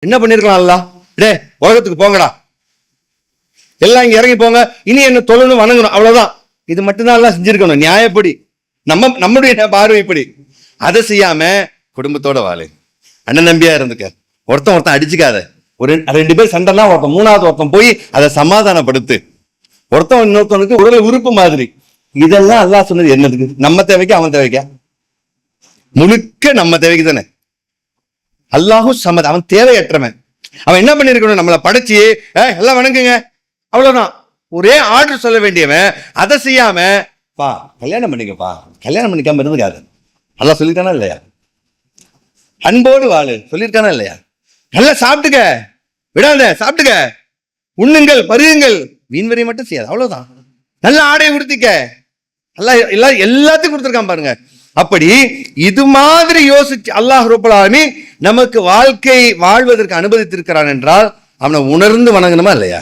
என்ன பண்ணிருக்கலாம்ல டே உலகத்துக்கு போங்கடா. எல்லாம் இங்க இறங்கி போங்க. இனி என்ன தொழணும் வணங்கணும். அவ்வளவுதான். இது மட்டும்தான் எல்லாம் செஞ்சிருக்கணும். நியாயப்படி. நம்ம நம்முடைய பார்வைப்படி. அதை செய்யாம குடும்பத்தோட வாழு. அண்ணன் நம்பியா இருந்துக்க. ஒருத்தன் ஒருத்தன் அடிச்சுக்காத. ஒரு ரெண்டு பேர் சண்டைலாம் ஒருத்தன் மூணாவது ஒருத்தன் போய் அதை சமாதானப்படுத்து. ஒருத்தன் இன்னொருத்தனுக்கு உடல் உறுப்பு மாதிரி. இதெல்லாம் அல்லா சொன்னது என்னதுக்கு? நம்ம தேவைக்கு அவன் தேவைக்கா? முழுக்க நம்ம தேவைக்கு தானே அல்லாஹும் சமத் அவன் தேவையற்றவன். அவன் என்ன பண்ணிருக்கணும்? நம்மளை படைச்சு எல்லாம் வணங்குங்க. அவ்வளவுதான். ஒரே ஆர்டர் சொல்ல வேண்டியவன் அதை செய்யாம பா கல்யாணம் பண்ணிக்கப்பா கல்யாணம் பண்ணிக்காம இருந்துக்காது. நல்லா சொல்லியிருக்கானா இல்லையா? அன்போடு வாழு. சொல்லியிருக்கானா இல்லையா? நல்லா சாப்பிட்டுக்க. விடாத சாப்பிட்டுக்க. உண்ணுங்கள் பருகுங்கள். வீண்வரை மட்டும் செய்யாது. அவ்வளவுதான். நல்ல ஆடையை உடுத்திக்க. நல்லா எல்லா எல்லாத்தையும் கொடுத்துருக்கான் பாருங்க. அப்படி இது மாதிரி யோசிச்சு அல்லாஹ் ரூபலாமி நமக்கு வாழ்க்கை வாழ்வதற்கு அனுமதித்திருக்கிறான் என்றால் அவனை உணர்ந்து வணங்கணுமா இல்லையா?